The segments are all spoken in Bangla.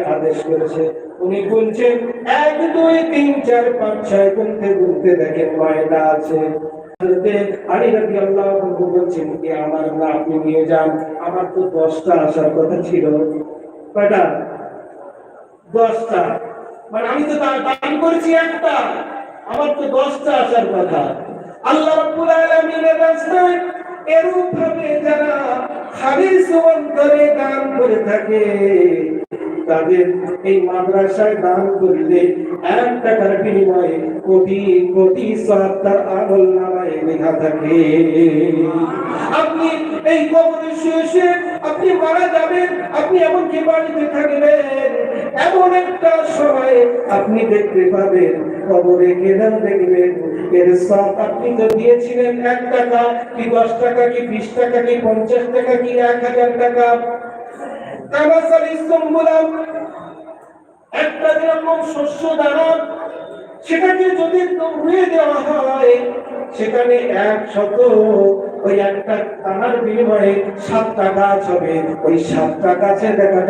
আদেশ করেছে। উনি বলছেন, এক, দুই, তিন, চার, পাঁচ, ছয় গুনতে গুনতে দেখেন কয়টা? আছে মানে আল্লাহ এরূপ ভাবে যারা দান করে থাকে তাদের এই মাদ্রাসায় দান এক টাকার বিনিময়ে কোটি কোটি সব তার নামায় থাকে। আপনি এই আপনি মারা যাবেন, আপনি বাড়িতে থাকবেন? এমন একটা সময় আপনি দেখতে পাবেন, কবরে গেলেন দেখবেন। এর সব আপনি তো দিয়েছিলেন এক টাকা, কি দশ টাকা, কি বিশ টাকা, কি পঞ্চাশ টাকা, কি এক হাজার টাকা। একটা যেরকম শস্য দানা, সেটাকে যদি দেওয়া হয়, সেখানে এক শত ওই একটা বিনিময়ে সাতটা গাছ হবে। ওই সাতটা গাছে দেখা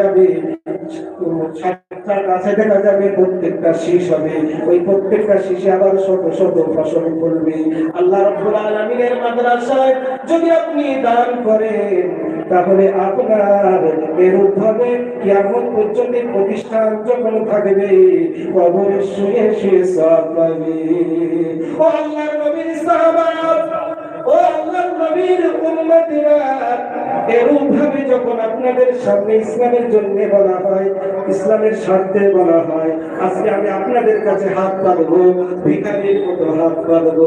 যাবে প্রত্যেকটা হবে। ওই প্রত্যেকটা আবার আল্লাহ মাদ্রাসায় যদি আপনি দান করেন তাহলে আপনার কিয়ামত পর্যন্ত প্রতিষ্ঠান যখন থাকবে? শুয়ে শুয়ে সব পাবে। যখন আপনাদের সামনে ইসলামের জন্য বলা হয়, ইসলামের স্বার্থে বলা হয়, আজকে আমি আপনাদের কাছে হাত পাতবো ভিখারির মতো হাত পাতবো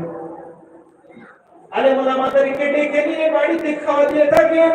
আরে আমাদেরকে ডেকে নিয়ে বাড়িতে খাওয়া দিয়ে থাকেন।